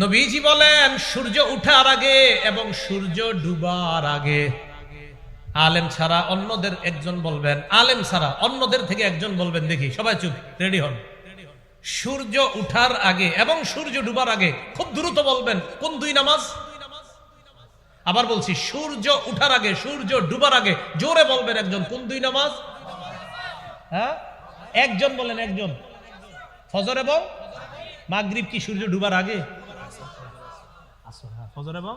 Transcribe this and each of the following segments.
নবীজি বলেন, সূর্য উঠার আগে এবং সূর্য ডুবার আগে। আলেম ছাড়া অন্যদের একজন বলবেন, আলেম ছাড়া অন্যদের থেকে একজন বলবেন, দেখি, সবাই চুপ, রেডি হন। সূর্য উঠার আগে এবং সূর্য ডুবার আগে, খুব দ্রুত বলবেন, কোন দুই নামাজ? আবার বলছি, সূর্য উঠার আগে, সূর্য ডুবার আগে, জোরে বলবেন একজন, কোন দুই নামাজ? হ্যাঁ? একজন বলেন একজন। ফজর এবং মাগরিব কি সূর্য ডুবার আগে? ফজর এবং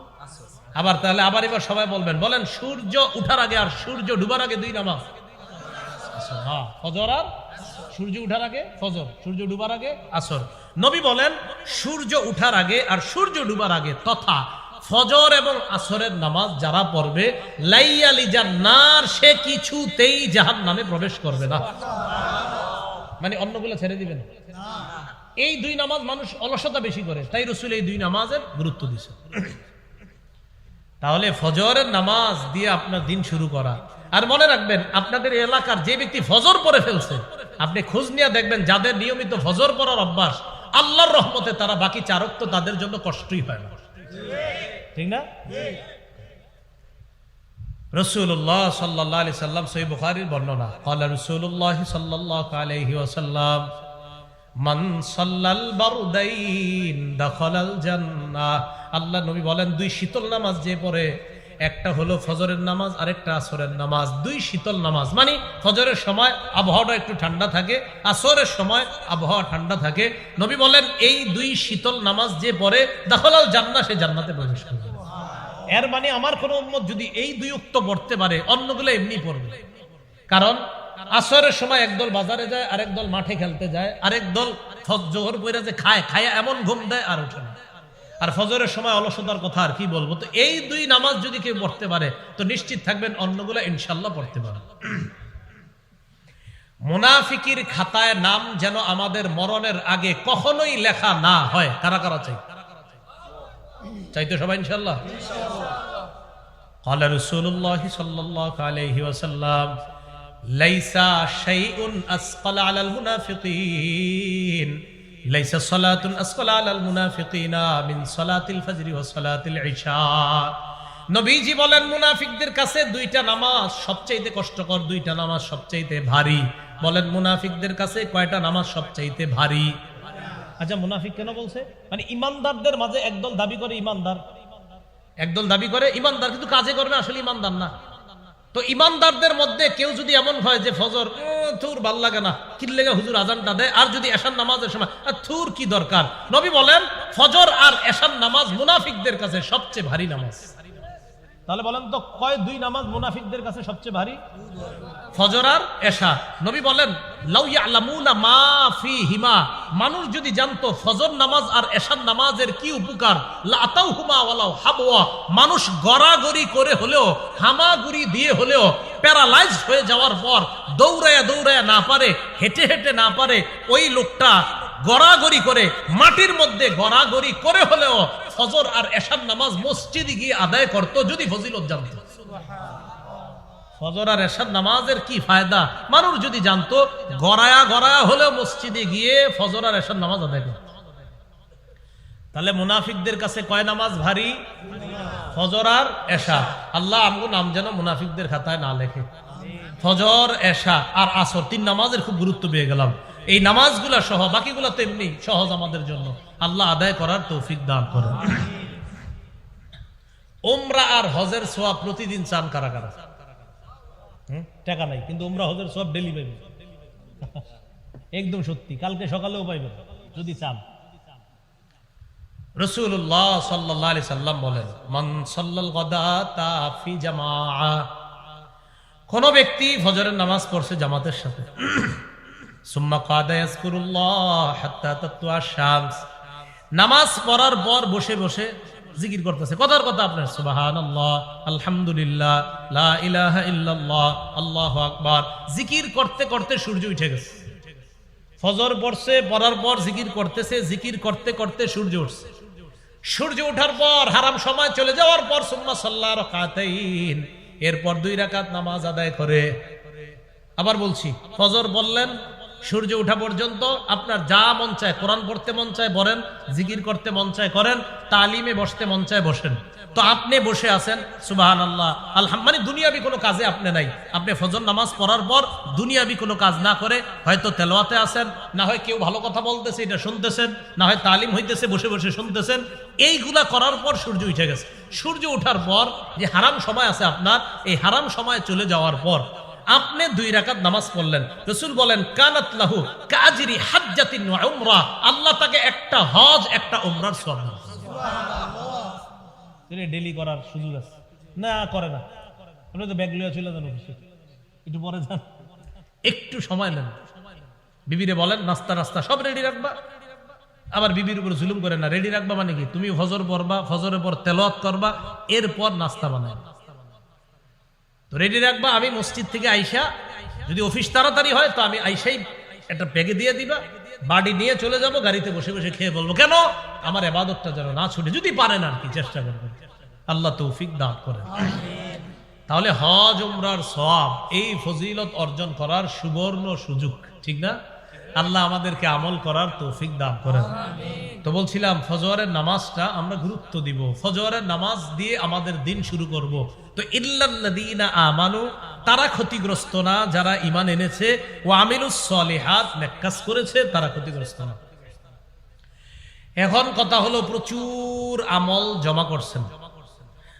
আবার তাহলে আবার এবার সবাই বলবেন বলেন সূর্য উঠার আগে আর সূর্য ডুবার আগে দুই নামাজ। হ্যাঁ, ফজর আর সূর্য উঠার আগে ফজর সূর্য ডুবার আগে আসর। নবী বলেন সূর্য উঠার আগে আর সূর্য ডুবার আগে তথা ফজর এবং আসরের নামাজ যারা পড়বে লাইয়ালি জান্নার সে কিছুতেই জাহান নামে প্রবেশ করবে না। মানে অন্যগুলো ছেড়ে দিবেন? এই দুই নামাজ মানুষ অলসতা বেশি করে। তাই রসুল এই দুই নামাজের গুরুত্ব দিছে তাহলে ফজরের নামাজ দিয়ে আপনার দিন শুরু করা। আর মনে রাখবেন, আপনাদের এলাকার যে ব্যক্তি ফজর পরে ফেলছে, আপনি খোঁজ নিয়ে দেখবেন, যাদের নিয়মিত ফজর পড়ার অভ্যাস, আল্লাহর রহমতে তারা বাকি চারক তো তাদের জন্য কষ্টই হয় না। ঠিক না? রসুল্লাহ সাল্লাহ আলি সাল্লাম সই বুখারির বর্ণনা রসুল্লাহ সাল্লাহ আলহি ওসাল্লাম মান সাল্লাল বারুদাইন দখলাল আল্লাহ নবী বলেন, দুই শীতল নামাজ যে পড়ে, একটা হলো ফজরের নামাজ, আরেকটা আসরের নামাজ। দুই শীতল নামাজ মানে ফজরের সময় আবহাওয়াটা একটু ঠান্ডা থাকে, আসরের সময় আবহাওয়া ঠান্ডা থাকে। নবী বলেন, এই দুই শীতল নামাজ যে পড়ে, দখলাল জান্নাহ, সে জান্নাতে প্রবেশ করবে। এর মানে আমার কোন উম্মত যদি এই দুই উক্ত পড়তে পারে, অন্যগুলো এমনি পড়বে। কারণ আসরের সময় একদল বাজারে যায় আরেক দল মাঠে খেলতে যায় আরেক দল ফজ- জোহর পইরা যে খায় খায় এমন ঘুম দেয় আর ওঠে না আর ফজরের সময় অলসতার কথা আর কি বলবো তো এই দুই নামাজ যদি কেউ পড়তে পারে তো নিশ্চিত থাকবেন অন্যগুলো ইনশাল্লাহ পড়তে পারে মুনাফিকির খাতায় নাম যেন আমাদের মরণের আগে কখনোই লেখা না হয় কারা কারা চাই চাইতো সবাই ইনশাল্লাহ قال رسول الله صلى الله عليه وسلم লাইসা শাইউন আসকালা আলাল মুনাফিকিন। লাইসা সালাতুন আসকালা আলাল মুনাফিকিনা মিন সালাতিল ফজরি ওয়া সালাতিল ইশা। নবীজি বলেন, মুনাফিকদের কাছে দুইটা নামাজ সবচাইতে কষ্টকর, দুইটা নামাজ সবচাইতে ভারী। বলেন, মুনাফিকদের কাছে কয়টা নামাজ সবচাইতে ভারী? আচ্ছা মুনাফিক কেন বলছে? মানে ইমানদারদের মাঝে একদল দাবি করে ইমানদার। একদল দাবি করে ইমানদার, কিন্তু কাজে করবে আসলে ইমানদার না। তো ইমানদারদের মধ্যে কেউ যদি এমন হয় যে ফজর থুর ভালো লাগে না কিল্লেগা হুজুর আজানটা দেয়, আর যদি এসান নামাজের সময় থুর কি দরকার? নবী বলেন, ফজর আর এসান নামাজ মুনাফিকদের কাছে সবচেয়ে ভারী নামাজ। তাহলে বলেন তো, কয় দুই নামাজ মুনাফিকদের কাছে সবচেয়ে ভারী? ফজর আর এশা নবী বলেন মা ফি হিমা মানুষ যদি জানতো ফজর নামাজ আর এশার নামাজের কি উপকার লাতাউ হুমা ওয়ালাউ হাবওয়া। মানুষ গড়াগড়ি করে হলেও, হামাগুড়ি দিয়ে হলেও, প্যারালাইজড হয়ে যাওয়ার পর দৌড়ায়া দৌড়ায়া না পারে, হেঁটে হেঁটে না পারে, ওই লোকটা গড়াগড়ি করে, মাটির মধ্যে গড়াগড়ি করে হলেও ফজর আর এশার নামাজ মসজিদে গিয়ে আদায় করতো যদি ফজিলত জানতো। ফজর আর নামাজের কি ফায়দা? মানুষ যদি জানতো গড়ায়া গড়ায়া হলেও মসজিদে গিয়ে ফজর আর এশার নামাজ আদায় করত। তাহলে মুনাফিকদের কাছে কয় নামাজ ভারী? ফজর আর এশা। আল্লাহ আমগো নাম যেন মুনাফিকদের খাতায় না লেখে। ফজর এশা আর আসর তিন নামাজের খুব গুরুত্ব পেয়ে গেলাম। এই নামাজগুলা সহ বাকিগুলো তো এমনি সহজ আমাদের জন্য। আল্লাহ আদায় করার তৌফিক দান করেন। ওমরা আর হজের সোয়া প্রতিদিন চান কারা কারা? টাকা নাই, কিন্তু ওমরা হজের সব ডেলি পাইবে একদম সত্যি, কালকে সকালেও পাইবেন, যদি চান। রসুল্লাহ সাল্লাহ আলি সাল্লাম বলেন, মান সাল্লাল গদা ফি জামা কোন ব্যক্তি ফজরের নামাজ পড়ছে জামাতের সাথে। সুম্মা কাদা ইয়াজকুরুল্লাহ হাত্তা তাতওয়া শামস নামাজ পড়ার পর বসে বসে জিকির করতেছে। কথার কথা আপনার, সুবহানাল্লাহ, আলহামদুলিল্লাহ, লা ইলাহা ইল্লাল্লাহ, আল্লাহু আকবার। জিকির করতে করতে সূর্য উঠে গেছে। ফজর পড়ছে, পড়ার পর জিকির করতেছে, জিকির করতে করতে সূর্য উঠছে। সূর্য ওঠার পর হারাম সময় চলে যাওয়ার পর সুম্মা সাল্লাহ রাকাতাইন, এরপর দুই রাকাত নামাজ আদায় করে। আবার বলছি, ফজর বললেন সূর্য ওঠা পর্যন্ত আপনার যা মন চায়, কোরআন পড়তে মন চায়, বলেন, জিকির করতে মন চায়, করেন, তালিমে বসতে মন চায়, বসেন। তো আপনি বসে আছেন সুবাহান আল্লাহ আলহাম মানে দুনিয়াবি কোনো কাজে আপনি নাই। আপনি ফজর নামাজ পড়ার পর দুনিয়াবি কোনো কাজ না করে হয়তো তেলোয়াতে আছেন, না হয় কেউ ভালো কথা বলতেছে, এটা শুনতেছেন, না হয় তালিম হইতেছে, বসে বসে শুনতেছেন, এইগুলা করার পর সূর্য উঠে গেছে। সূর্য ওঠার পর যে হারাম সময় আছে আপনার, এই হারাম সময় চলে যাওয়ার পর আপনি দুই রাকাত নামাজ পড়লেন। রসুল বলেন কানাত লাহু কাজিরি হাজ্জাতিন উমরা। আল্লাহ তাকে একটা হজ একটা উমরার তিনি ডেলি করার সুযোগ আছে। না করে না। আপনি তো ব্যাগ লিয়ে চলে যান অফিসে। একটু পরে যান। একটু সময় নেন। বিবিরে বলেন নাস্তা নাস্তা সব রেডি রাখবা? আবার বিবির উপর জুলুম করে না রেডি রাখবা মানে কি? তুমি ফজর পড়বা ফজরের পর তেলাওয়াত করবা এরপর নাস্তা বানায় তো রেডি রাখবা, আমি মসজিদ থেকে আইসা যদি অফিস তাড়াতাড়ি হয়, তো আমি আইসাই একটা ব্যাগে দিয়ে দিবা, বাড়ি নিয়ে চলে যাব, গাড়িতে বসে বসে খেয়ে বলব, কেন? আমার এবাদতটা যেন না ছুটে, যদি পারেন আর কি, চেষ্টা করবেন। আল্লাহ তৌফিক দান করে তাহলে হজ, উমরার সব এই ফজিলত অর্জন করার সুবর্ণ সুযোগ, ঠিক না? আল্লাহ আমাদেরকে আমল করার তৌফিক দান করেন। তো বলছিলাম ফজরের নামাজটা আমরা গুরুত্ব দিব। ফজরের নামাজ দিয়ে আমাদের দিন শুরু করব। তো ইল্লাল্লাযীনা আমানু তারা ক্ষতিগ্রস্ত না যারা ঈমান এনেছে ও আমিলুস সলিহাত নেকাজ করেছে তারা ক্ষতিগ্রস্ত না। এখন কথা হলো প্রচুর আমল জমা করছেন।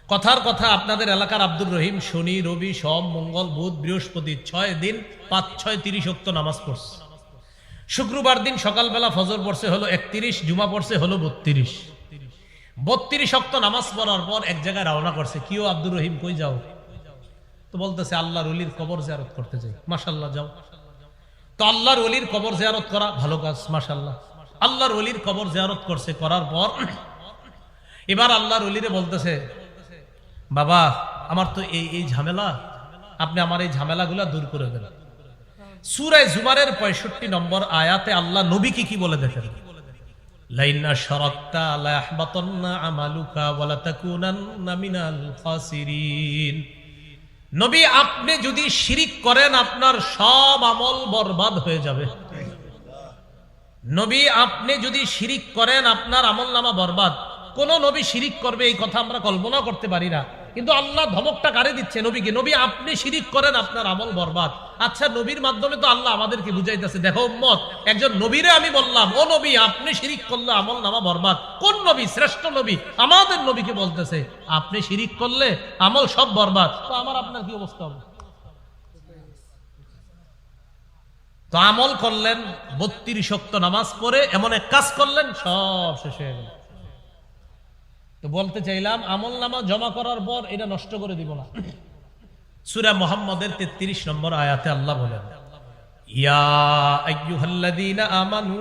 কথার কথা আপনাদের এলাকার আব্দুর রহিম শনি রবি সোম মঙ্গল বুধ বৃহস্পতি ছয় দিন পাঁচ ছয় তিরিশ অক্ত নামাজ পড়ছে। শুক্রবার দিন সকালবেলা ফজর পড়ছে হলো একত্রিশ, জুমা পড়ছে হলো বত্রিশ। বত্রিশ অক্ত নামাজ পড়ার পর এক জায়গায় রওনা করছে। কিও আব্দুর রহিম, কই যাও? তো বলতেছে, আল্লাহর অলির কবর জিয়ারত করতে যাই মাসাল্লাহ যাও। তো আল্লাহর অলির কবর জিয়ারত করা ভালো কাজ মাসাল্লাহ আল্লাহর অলির কবর জিয়ারত করছে, করার পর এবার আল্লাহর অলিরে বলতেছে, বাবা, আমার তো এই এই ঝামেলা, আপনি আমার এই ঝামেলাগুলা দূর করে দেন। সুরায় জুমারের পঁয়ষট্টি নম্বর আয়াতে আল্লাহ নবীকে কি বলে দেখেন? নবী, আপনি যদি শিরিক করেন, আপনার সব আমল বরবাদ হয়ে যাবে। নবী, আপনি যদি শিরিক করেন, আপনার আমল নামা বরবাদ। কোন নবী শিরিক করবে, এই কথা আমরা কল্পনা করতে পারি না। কিন্তু আল্লাহ ধমকটা কারে দিচ্ছে নবীকে? নবী, আপনি শিরিক করেন, আপনার আমল বরবাদ। আচ্ছা নবীর মাধ্যমে তো আল্লাহ আমাদেরকে বুঝাইতেছে। দেখো উম্মত, একজন নবীরে আমি বললাম, ও নবী, আপনি শিরিক করলে আমল নামা বরবাদ। কোন নবী? শ্রেষ্ঠ নবী? আমাদের নবীকে বলতেছে, আপনি শিরিক করলে আমল সব বরবাদ। তো আমার আপনার কি অবস্থা হবে? তো আমল করলেন, বত্রিশ শক্ত নামাজ পড়ে এমন এক কাজ করলেন, সব শেষ হয়ে গেল। তো বলতে চাইলাম, আমল নামা জমা করার পর এটা নষ্ট করে দিব না। সুরা মোহাম্মদের তেত্রিশ নম্বর আয়াতে আল্লাহ বলেন আমানু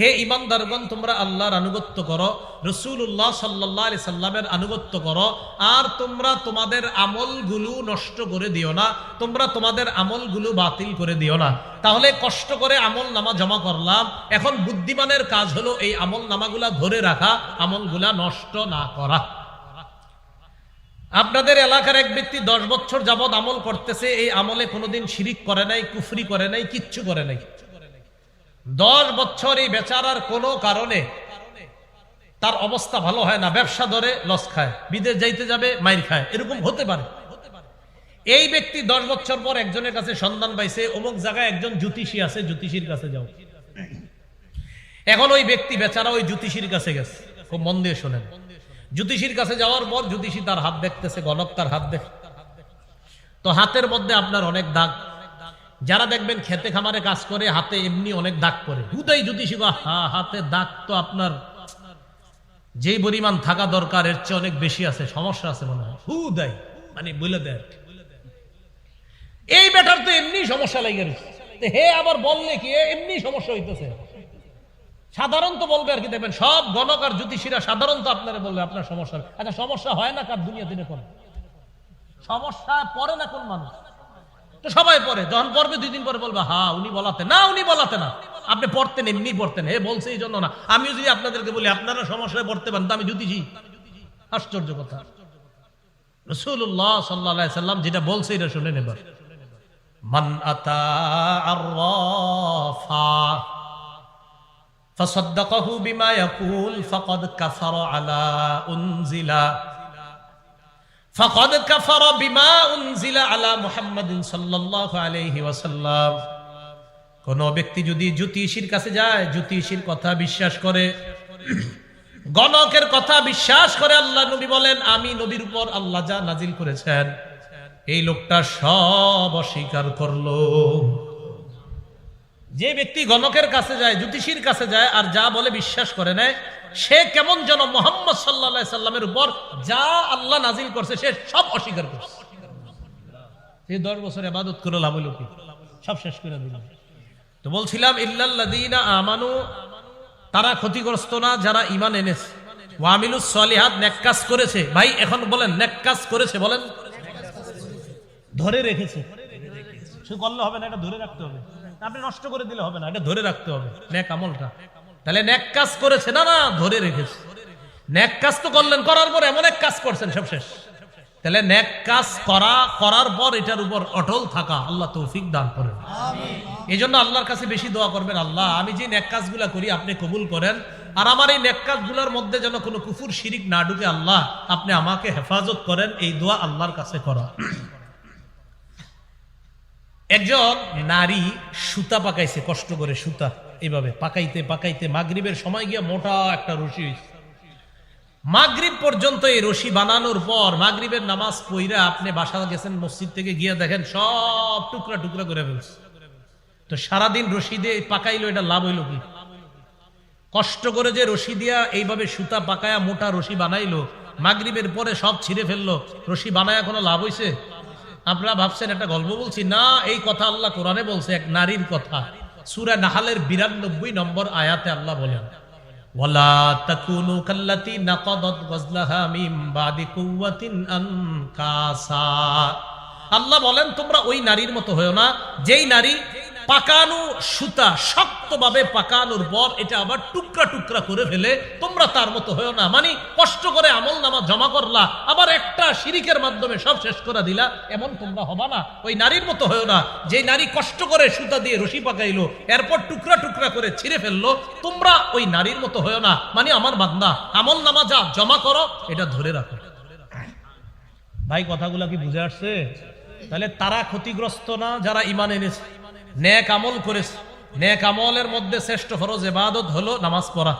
হে ইমানদারগণ, তোমরা আল্লাহর আনুগত্য করো রসুল্লাহ সাল্লাহ আলি সাল্লামের আনুগত্য করো, আর তোমরা তোমাদের আমলগুলো নষ্ট করে দিও না, তোমরা তোমাদের আমলগুলো বাতিল করে দিও না। তাহলে কষ্ট করে আমল নামা জমা করলাম, এখন বুদ্ধিমানের কাজ হলো এই আমল নামাগুলা ধরে রাখা, আমলগুলা নষ্ট না করা। আপনাদের এলাকার এক ব্যক্তি দশ বছর যাবৎ আমল করতেছে, এই আমলে কোনোদিন শিরিক করে নাই, কুফরি করে নাই, কিচ্ছু করে নাই। দশ বছর এই বেচারার কোনো কারণে তার অবস্থা ভালো হয় না। ব্যবসা ধরে লস খায়। বিদেশ যাইতে যাবে, মাইর খায়। এরকম হতে পারে। এই ব্যক্তি দশ বছর পর একজনের কাছে সন্ধান পাইছে, অমুক জায়গায় একজন জ্যোতিষী আছে, জ্যোতিষীর কাছে যাও। এখন ওই ব্যক্তি বেচারা ওই জ্যোতিষীর কাছে গেছে। খুব মন দিয়ে শোনেন। জ্যোতিষীর কাছে যাওয়ার পর জ্যোতিষী তার হাত দেখতেছে, গণক তার হাত দেখ। তো হাতের মধ্যে আপনার অনেক দাগ। যারা দেখবেন খেতে খামারে কাজ করে, হাতে এমনি অনেক দাগ করে হুদাই জ্যোতিষী বা হা হাতে দাগ তো আপনার। যেই পরিমাণ থাকা দরকার, এর চেয়ে অনেক বেশি আছে, সমস্যা আছে মনে হয়। হুদাই মানে বলে দেয়। এই বেটার তো এমনি সমস্যা লেগে হে আবার বললে কি এমনি সমস্যা হইতেছে। সাধারণত বলবে আর কি, দেখবেন সব গণক আর জ্যোতিষীরা সাধারণত আপনারা বলবে, আপনার সমস্যা। আচ্ছা সমস্যা হয় না কার দুনিয়া দিনে কোন সমস্যা পড়ে না কোন মানুষ? তো সবাই পরে যখন পড়বে দুই দিন পরে বলবে হা উনি বলাতে না উনি বলাতে না আপনি পড়তেন এমনি পড়তেন হে বলছে এই জন্য না আমিও যদি আপনাদেরকে বলি আপনারা সমস্যায় পড়তে পারেন তো আমি জ্যোতিষী আশ্চর্য কথা রসুল্লাহ সাল্লাহ সাল্লাম যেটা বলছে এটা শুনে নেবার মান আতা আর্রাফা فصدقه بما يقول فقد كفر على أنزل فقد كفر بما أنزل على محمد صلى الله عليه وسلم কোন ব্যক্তি যদি জ্যোতিষীর কাছে যায় জ্যোতিষীর কথা বিশ্বাস করে গণকের কথা বিশ্বাস করে আল্লাহ নবী বলেন আমি নবীর উপর আল্লাহ যা নাজিল করেছেন এই লোকটা সব অস্বীকার করলো যে ব্যক্তি গণকের কাছে যায় জ্যোতিষীর কাছে যায় আর যা বলে বিশ্বাস করে নেয় সে কেমন যেন মোহাম্মদ সাল্লা সাল্লামের উপর যা আল্লাহ নাজিল করছে, সে সব অস্বীকার করছে। এই দশ বছর আবাদত করে লাভ হলো সব শেষ করে দিল। তো বলছিলাম ইল্লাল্লাদিনা আমানু, তারা ক্ষতিগ্রস্ত না, যারা ইমান এনেছে। ওয়ামিলুস সলিহাত নেককাজ করেছে। ভাই, এখন বলেন নেককাজ করেছে, বলেন। ধরে রেখেছে। শুধু করলে হবে না, এটা ধরে রাখতে হবে। আপনি নষ্ট করে দিলে হবে না, এটা ধরে রাখতে হবে। নেক আমলটা। তাহলে নেক কাজ করেছে না না ধরে রেখেছে। নেক কাজ তো করলেন করার পর এমন এক কাজ করছেন সব শেষ। তাহলে নেক কাজ করা করার পর এটার উপর অটল থাকা আল্লাহ তৌফিক দান করেন। এই জন্য আল্লাহর কাছে বেশি দোয়া করবেন আল্লাহ আমি যে নেক কাজগুলা করি আপনি কবুল করেন। আর আমার এই নেক কাজগুলোর মধ্যে যেন কোনো কুফুর শিরিক না ঢুকে আল্লাহ আপনি আমাকে হেফাজত করেন এই দোয়া আল্লাহর কাছে করা। একজন নারী সুতা পাকাইছে কষ্ট করে সুতা। এইভাবে পাকাইতে পাকাইতে মাগরিবের সময় গিয়ে মোটা একটা রশি। মাগরিব পর্যন্ত এই রশি বানানোর পর মাগরিবের নামাজ পইরা আপনি বাসা গেছেন, মসজিদ থেকে গিয়ে দেখেন সব টুকরা টুকরা করে ফেলছে। তো সারাদিন রশি দিয়ে পাকাইলো, এটা লাভ হইল কি? কষ্ট করে যে রশি দিয়া এইভাবে সুতা পাকায়া মোটা রশি বানাইলো, মাগরিবের পরে সব ছিঁড়ে ফেলল, রশি বানায়া কোনো লাভ হইছে? আপনারা ভাবছেন একটা গল্প বলছি, না, এই কথা আল্লাহ কোরআনে বলছে, এক নারীর কথা। সুরা নাহালের বিরানব্বই নম্বর আয়াতে আল্লাহ বলেন আল্লাহ বলেন, তোমরা ওই নারীর মতো হয়েও না, যেই নারী পাকানো সুতা শক্তভাবে পাকানোর পর এটা আবার টুকরা টুকরা করে ফেলে, তোমরা তার মতো হয়েও না। মানে কষ্ট করে আমল নামা জমা করলা, আবার একটা শিরিকের মাধ্যমে সব শেষ করে দিলা, এমন তোমরা হবা না। ওই নারীর মতো হয়েও না। যে নারী কষ্ট করে সুতা দিয়ে রশি পাকাইলো, এরপর টুকরা টুকরা করে ছিঁড়ে ফেলল, তোমরা ওই নারীর মতো হয়েও না। মানে আমার বান্দা, আমল নামা যা জমা করো, এটা ধরে রাখো। ভাই, কথাগুলা কি বুঝে আসছে? তাহলে তারা ক্ষতিগ্রস্ত না যারা ইমান এনেছে? ন্যাক আমল করেছে। ন্যাক আমলের মধ্যে শ্রেষ্ঠ ফরজ এবাদত হলো নামাজ পড়া।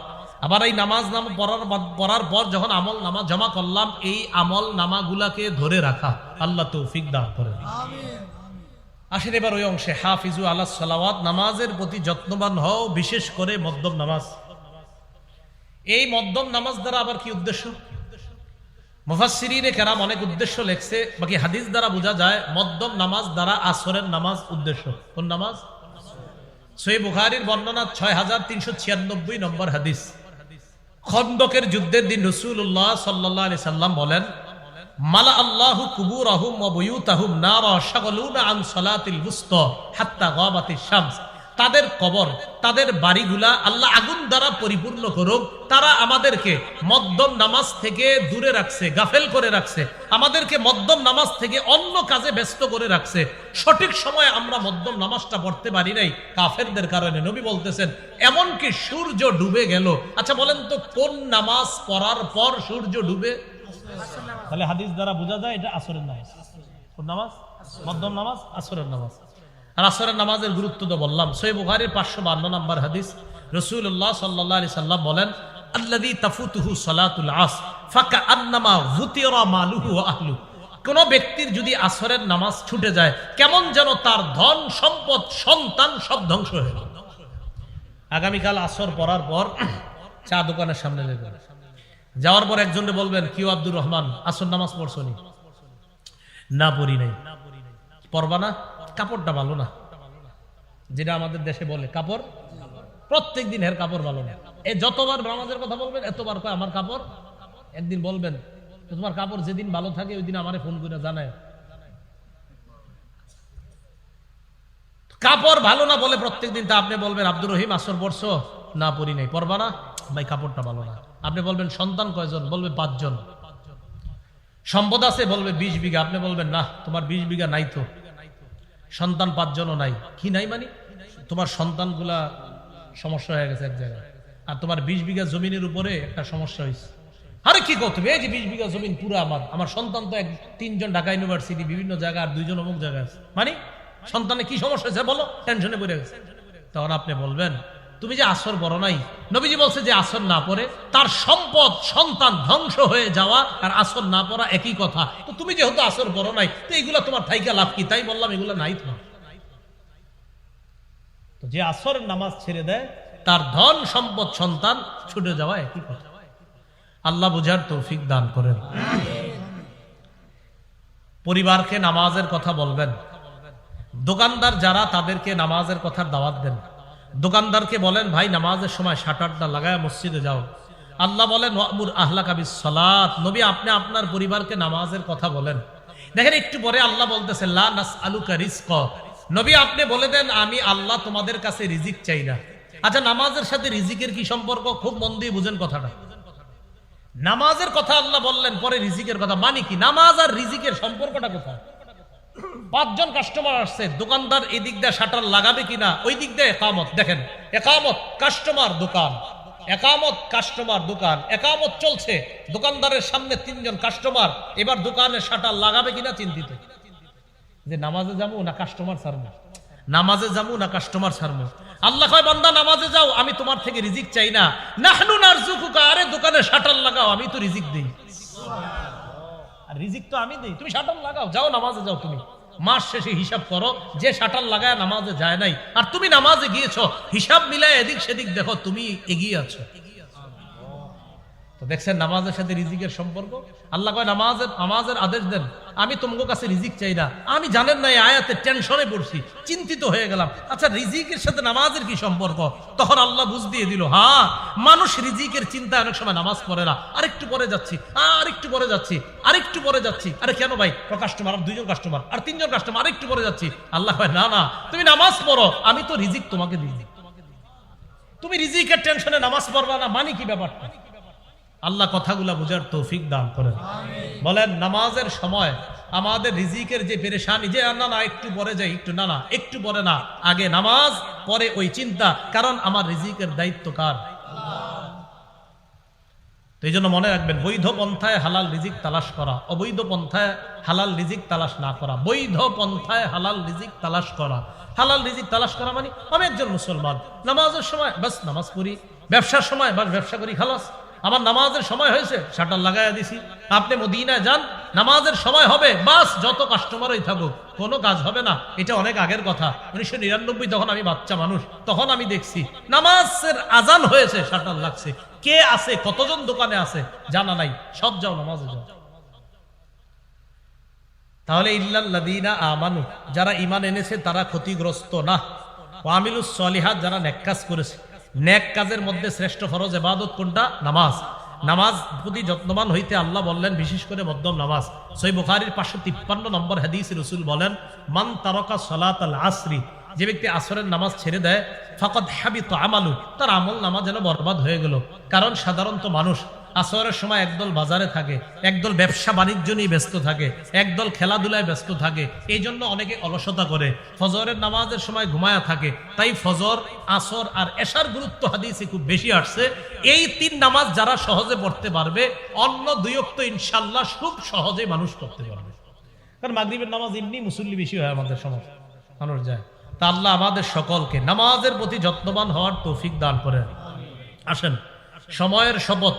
আবার এই নামাজ নাম পড়ার পড়ার পর যখন আমল নামা জমা করলাম এই আমল নামাগুলাকে ধরে রাখা। আল্লাহ তৌফিক দান করেন আসেন এবার ওই অংশে হাফিজু আল্লাহ সালাওয়াত নামাজের প্রতি যত্নবান হও বিশেষ করে মদ্যম নামাজ। এই মদ্যম নামাজ দ্বারা আবার কি উদ্দেশ্য? মুফাসসিরিনে কেরাম অনেক উদ্দেশ্য লেখছে বাকি হাদিস দ্বারা বোঝা যায় মদ্যম নামাজ দ্বারা আসরের নামাজ উদ্দেশ্য। কোন নামাজ? সই বুখারির বর্ণনা ছয় হাজার তিনশো ছিয়ানব্বই নম্বর হাদিস। খন্দকের যুদ্ধের দিন রসুল্লাহ সাল্লাহ আলি সাল্লাম বলেন, মালা আল্লাহু আহুম সালাতিল বুস্ত হাত্তা তাদের কবর, তাদের বাড়িগুলা আল্লাহ আগুন দ্বারা পরিপূর্ণ করুক। তারা আমাদেরকে মদ্যম নামাজ থেকে দূরে রাখছে, গাফেল করে রাখছে। আমাদেরকে মদ্যম নামাজ থেকে অন্য কাজে ব্যস্ত করে রাখছে। সঠিক সময়ে আমরা মদ্যম নামাজটা পড়তে পারি নাই কাফেরদের কারণে। নবী বলতেছেন, এমনকি সূর্য ডুবে গেল। আচ্ছা বলেন তো, কোন নামাজ পড়ার পর সূর্য ডুবে? তাহলে হাদিস দ্বারা বোঝা যায় এটা আসরের নামাজ। কোন নামাজ? মধ্যম নামাজ, আসরের নামাজ। আসরের নামাজের গুরুত্ব তো বললাম। সই বুখারির পাঁচশো বান্ন নম্বর হাদিস। রসুল্লাহ সাল্লাহ আলি সাল্লাম বলেন আল্লাদি তাফুতুহু সালাতুল আস ফাঁকা আন্নামা ভুতিরা মালুহু আহলু কোন ব্যক্তির যদি আসরের নামাজ ছুটে যায়, কেমন যেন তার ধন, সম্পদ, সন্তান সব ধ্বংস হয়ে গেল। আগামীকাল আসর পড়ার পর চা দোকানের সামনে যাওয়ার পর একজনে বলবেন কিউ আব্দুর রহমান, আসর নামাজ পড়ছনি না, পড়ি নাই। পড়বা না? কাপড়টা ভালো না। যেটা আমাদের দেশে বলে, কাপড়? প্রত্যেক দিন এর কাপড় ভালো না। এ যতবার নামাজের কথা বলবেন, এতবার কয়, আমার কাপড়? একদিন বলবেন তোমার কাপড় যেদিন ভালো থাকে, ওই দিন আমারে ফোন করে জানায়। কাপড় ভালো না বলে প্রত্যেকদিন তা আপনি বলবেন, আব্দুর রহিম, আসর পড়ছো? না, পড়ি নাই। পড়বা না? ভাই, কাপড়টা ভালো না। আপনি বলবেন, সন্তান কয়জন? বলবে, পাঁচজন। সম্পদ আছে? বলবে, বিশ বিঘা। আপনি বলবেন, না, তোমার বিশ বিঘা নাই তো। সন্তান পাঁচজনও নাই। কি নাই মানে? তোমার সন্তানগুলা সমস্যা হয়ে গেছে এক জায়গায়। আর তোমার বিশ বিঘা জমিনের উপরে একটা সমস্যা হয়েছে। আরে কি করতে তুমি? এই যে বিশ বিঘা জমিন পুরো আমার। আমার সন্তান তো এক তিনজন ঢাকা ইউনিভার্সিটি, বিভিন্ন জায়গা আর দুইজন অমুক জায়গায় আছে। মানে? সন্তানে কি সমস্যা হয়েছে বলো? টেনশনে পড়ে গেছে। তখন আপনি বলবেন তুমি যে আসর বড় নাই। নবীজি বলছে যে আসর না পড়ে, তার সম্পদ, সন্তান ধ্বংস হয়ে যাওয়া আর আসর না পড়া একই কথা। তো তুমি যেহেতু আসর বড় নাই, তো এইগুলা তোমার থাইকা লাভ কি? তাই বললাম এগুলো নাই তো। যে আসরের নামাজ ছেড়ে দেয়, তার ধন, সম্পদ, সন্তান ছুটে যাওয়া একই কথা। আল্লাহ বুঝার তৌফিক দান করেন। পরিবারকে নামাজের কথা বলবেন। দোকানদার যারা, তাদেরকে নামাজের কথা দাওয়াত দেন। দোকানদারকে বলেন, ভাই, নামাজের সময় শাটারটা লাগায় মসজিদে যাও। আল্লাহ বলেন, ওয়ামুর আহলা কাবিস সালাত নবী আপনি আপনার পরিবারকে নামাজের কথা বলেন। দেখেন, একটু পরে আল্লাহ বলতেছে, লা নবী আপনি বলে দেন, আমি আল্লাহ তোমাদের কাছে রিজিক চাই না। আচ্ছা নামাজের সাথে রিজিকের কি সম্পর্ক? খুব মন দিয়ে বুঝেন কথাটা। নামাজের কথা আল্লাহ বললেন, পরে রিজিকের কথা। মানে কি? নামাজ আর রিজিকের সম্পর্কটা কোথায়? পাঁচজন কাস্টমার আসছে, দোকানদার এই দিক দিয়ে শাটার লাগাবে কিনা, ওই দিক দিয়ে একামত। দেখেন, একামত কাস্টমার দোকান, একামত কাস্টমার দোকান, একামত চলছে। দোকানদারের সামনে তিনজন কাস্টমার এবার দোকানে শাটার লাগাবে কিনা চিন্তিত। যে নামাজে যাব না কাস্টমার ছাড়বো? নামাজে যাব না কাস্টমার ছাড়বো? আল্লাহ কয়, বান্দা, নামাজে যাও, আমি তোমার থেকে রিজিক চাই না। নাহনু নারজুকুকা, আরে দোকানে শাটার লাগাও, আমি তো রিজিক দেই। রিজিক তো আমি দিই। তুমি শাটার লাগাও, যাও নামাজে যাও তুমি। মাস শেষে হিসাব করো, যে শাটার লাগায় নামাজে যায় নাই। আর তুমি নামাজে গিয়েছো, হিসাব মিলায় এদিক সেদিক দেখো, তুমি এগিয়ে আছো। তো দেখছেন নামাজের সাথে রিজিকের সম্পর্ক? আল্লাহ কয়, নামাজের নামাজের আদেশ দেন। আমি তোমার কাছে রিজিক চাই না। আমি জানেন না এই আয়াতে টেনশনে পড়ছি, চিন্তিত হয়ে গেলাম। আচ্ছা রিজিকের সাথে নামাজের কি সম্পর্ক? তখন আল্লাহ বুঝ দিয়ে দিল হ্যাঁ মানুষ রিজিকের চিন্তা অনেক সময় নামাজ পড়ে না। আরেকটু পরে যাচ্ছি, আরেকটু পরে যাচ্ছি, আরেকটু পরে যাচ্ছি। আরে কেন ভাই? কাস্টমার আর দুইজন কাস্টমার আর তিনজন কাস্টমার আরেকটু পরে যাচ্ছি। আল্লাহ কয়, না না, তুমি নামাজ পড়ো, আমি তো রিজিক তোমাকে দিই তুমি রিজিকের টেনশনে নামাজ পড়বা না মানে কি ব্যাপারটা? আল্লাহ কথাগুলা বুঝার তৌফিক দান করেন। বলেন নামাজের সময় আমাদের রিজিকের যে পেরেশানি যে না না একটু পরে যাই একটু না না একটু পরে না আগে নামাজ পরে ওই চিন্তা কারণ আমার রিজিকের দায়িত্ব কার? এই জন্য মনে রাখবেন বৈধ পন্থায় হালাল রিজিক তালাশ করা অবৈধ পন্থায় হালাল রিজিক তালাশ না করা বৈধ পন্থায় হালাল রিজিক তালাশ করা। হালাল রিজিক তালাশ করা মানে আমি একজন মুসলমান। নামাজের সময় বাস নামাজ পড়ি ব্যবসার সময় বাস ব্যবসা করি খালাস। আমার নামাজের সময় হয়েছে শাটার লাগাইয়া দিছি। আপনি মদিনায় যান, নামাজের সময় হবে, বাস, যত কাস্টমারই থাকুক, কোনো কাজ হবে না। এটা অনেক আগের কথা। উনিশশো নিরানব্বই তখন আমি বাচ্চা মানুষ, তখন আমি দেখছি, নামাজের আজান হয়েছে শাটার লাগছে। কে আছে, কতজন দোকানে আছে, জানা নাই। সব যাও, নামাজে যাও। তাহলে ইল্লাল্লাদিনা আমানু, যারা ইমান এনেছে, তারা ক্ষতিগ্রস্ত না। ওয়ামিলুস সলিহাত যারা নেককাজ করেছে নেক কাজের মধ্যে শ্রেষ্ঠ ফরজ এবাদত কোনটা? নামাজ। নামাজ প্রতি যত্নবান হইতে আল্লাহ বললেন, বিশেষ করে মধ্যম নামাজ। সই বুখারির পাঁচশো তিপ্পান্ন নম্বর হাদিস রসুল বলেন, মান তারকা সলাত আল আসরি যে ব্যক্তি আসরের নামাজ ছেড়ে দেয় ফকত হাবিত আমালু তার আমল নামাজ যেন বরবাদ হয়ে গেল। কারণ সাধারণত মানুষ আসরের সময় একদল বাজারে থাকে, একদল ব্যবসা বাণিজ্য নিয়ে ব্যস্ত থাকে, একদল খেলাধুলায় ব্যস্ত থাকে, এই জন্য অনেকে অলসতা করে। ফজরের নামাজের সময় ঘুমায়া থাকে, তাই ফজর, আসর আর এশার গুরুত্ব হাদিসে খুব বেশি আসছে। এই তিন নামাজ যারা সহজে পড়তে পারবে, অন্য দুইক্ত ইনশাল্লাহ খুব সহজে মানুষ করতে পারবে। কারণ মাগরিবের নামাজ এমনি মুসল্লি বেশি হয় আমাদের সমাজ, মানুষ যায়। তা আল্লাহ আমাদের সকলকে নামাজের প্রতি যত্নবান হওয়ার তৌফিক দান করেন। আসেন। সময়ের শপথ।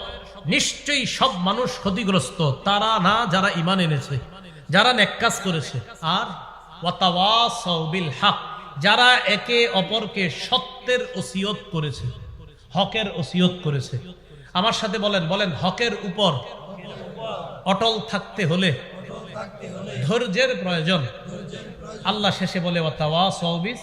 নিশ্চয়ই সব মানুষ ক্ষতিগ্রস্ত, তারা না যারা ইমান এনেছে, যারা নেককাজ করেছে। আর যারা একে অপরকে সত্যের ওসিয়ত করেছে, হকের ওসিয়ত করেছে। আমার সাথে বলেন বলেন, হকের উপর অটল থাকতে হলে ধৈর্যের প্রয়োজন। আল্লাহ শেষে বলে, ওয়াতাওয়াসাউ বিস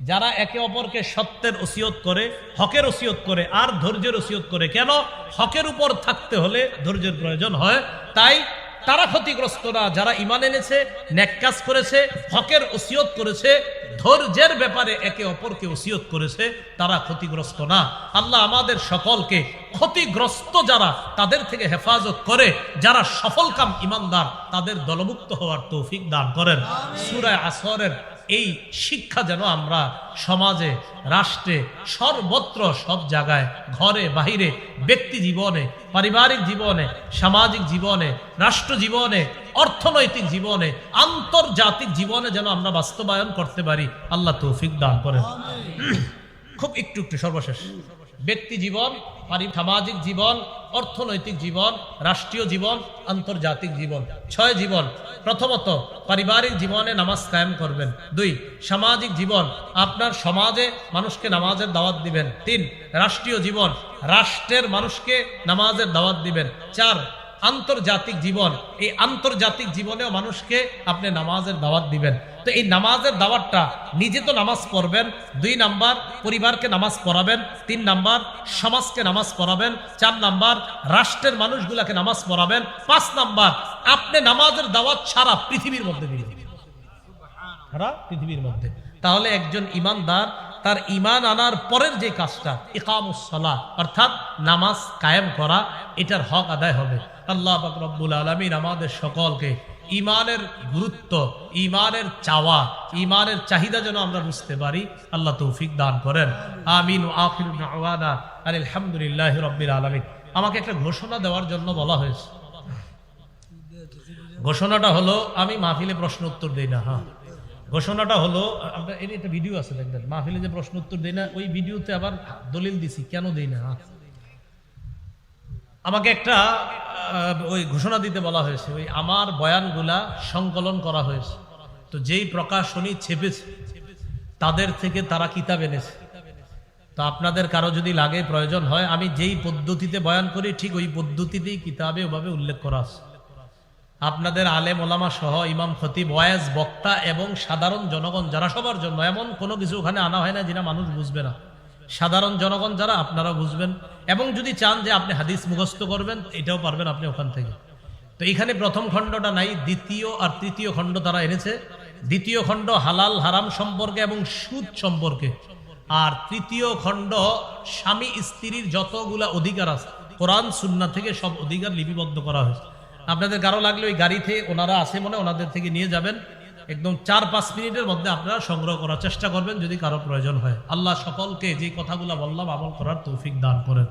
যারা একে অপরকে সত্যের ওসিয়ত করে হকের ওসিয়ত করে আর ধৈর্যের ওসিয়ত করে কেন? হকের উপর থাকতে হলে ধৈর্যের প্রয়োজন হয়। তাই তারা ক্ষতিগ্রস্ত না যারা ইমান এনেছে ন্যাক কাজ করেছে হকের ওসিয়ত করেছে ধৈর্যের ব্যাপারে একে অপরকে ওসিয়ত করেছে তারা ক্ষতিগ্রস্ত না। আল্লাহ আমাদের সকলকে ক্ষতিগ্রস্ত যারা তাদের থেকে হেফাজত করে যারা সফলকাম ইমানদার তাদের দলমুক্ত হওয়ার তৌফিক দান করেন। সুরায় আসরের এই শিক্ষা যেন আমরা সমাজে রাষ্ট্রে সর্বত্র সব জায়গায় ঘরে বাহিরে ব্যক্তি জীবনে পারিবারিক জীবনে সামাজিক জীবনে রাষ্ট্র জীবনে অর্থনৈতিক জীবনে আন্তর্জাতিক জীবনে যেন আমরা বাস্তবায়ন করতে পারি আল্লাহ তৌফিক দান করেন। খুব একটু একটু সর্বশেষ। ব্যক্তি জীবন সামাজিক জীবন, অর্থনৈতিক জীবন, রাষ্ট্রীয় জীবন, আন্তর্জাতিক জীবন। ছয় জীবন। প্রথমত, পারিবারিক জীবনে নামাজ কায়েম করবেন। দুই, সামাজিক জীবন। আপনার সমাজে মানুষকে নামাজের দাওয়াত দিবেন। তিন, রাষ্ট্রীয় জীবন। রাষ্ট্রের মানুষকে নামাজের দাওয়াত দিবেন। চার আন্তর্জাতিক জীবন। এই আন্তর্জাতিক জীবনেও মানুষকে আপনি নামাজের দাওয়াত দিবেন। তো এই নামাজের দাওয়াতটা নিজে তো নামাজ পড়বেন, দুই নাম্বার পরিবারকে নামাজ পড়াবেন, তিন নাম্বার সমাজকে নামাজ পড়াবেন, চার নাম্বার রাষ্ট্রের মানুষগুলাকে নামাজ পড়াবেন, পাঁচ নাম্বার আপনি নামাজের দাওয়াত সারা পৃথিবীর মধ্যে দিয়ে সারা পৃথিবীর মধ্যে। তাহলে একজন ইমানদার তার ইমান আনার পরের যে কাজটা ইকামুসলা অর্থাৎ নামাজ কায়েম করা, এটার হক আদায় হবে। আল্লাহ রব্বুল আলমিন আমাদের সকলকে ইমানের গুরুত্ব ইমানের চাওয়া ইমানের চাহিদা যেন আমরা বুঝতে পারি, আল্লাহ তৌফিক দান করেন। আমিন। আখির আলহামদুলিল্লাহ রব্বিল আলমিন। আমাকে একটা ঘোষণা দেওয়ার জন্য বলা হয়েছে। ঘোষণাটা হলো, আমি মাহফিলে প্রশ্ন উত্তর দিই না হ্যাঁ। ঘোষণাটা হলো আপনার এর একটা ভিডিও আছে, দেখবেন। মাহফিলে যে প্রশ্ন উত্তর দিই না, ওই ভিডিওতে আবার দলিল দিছি, কেন দিই না হ্যাঁ। আমাকে একটা ওই ঘোষণা দিতে বলা হয়েছে, ওই আমার বয়ানগুলা সংকলন করা হয়েছে। তো যেই প্রকাশনী ছেপেছে, তাদের থেকে তারা কিতাব এনেছে। তো আপনাদের কারও যদি লাগে, প্রয়োজন হয়, আমি যেই পদ্ধতিতে বয়ান করি, ঠিক ওই পদ্ধতিতেই কিতাবে ওভাবে উল্লেখ করা আছে। আপনাদের আলেম ওলামা সহ ইমাম খতিব ওয়াজ বক্তা এবং সাধারণ জনগণ যারা সবার জন্য, এমন কোনো কিছু ওখানে আনা হয় না, যেটা মানুষ বুঝবে না। সাধারণ জনগণ যারা, আপনারা বুঝবেন। এবং যদি চান যে আপনি হাদিস মুখস্থ করবেন, এটাও পারবেন আপনি ওখান থেকে। তো এখানে প্রথম খণ্ডটা নাই, দ্বিতীয় আর তৃতীয় খণ্ড তারা এনেছে। দ্বিতীয় খণ্ড হালাল হারাম সম্পর্কে এবং সুদ সম্পর্কে। আর তৃতীয় খণ্ড স্বামী স্ত্রীর যতগুলা অধিকার আছে, কোরআন, সুন্না থেকে সব অধিকার লিপিবদ্ধ করা হয়েছে। আপনাদের কারও লাগলে ওই গাড়িতে ওনারা আছে মনে ওনাদের থেকে নিয়ে যাবেন। একদম চার পাঁচ মিনিটের মধ্যে আপনারা সংগ্রহ করার চেষ্টা করবেন যদি কারও প্রয়োজন হয়। আল্লাহ সকলকে যে কথাগুলো বললাম আমল করার তৌফিক দান করেন।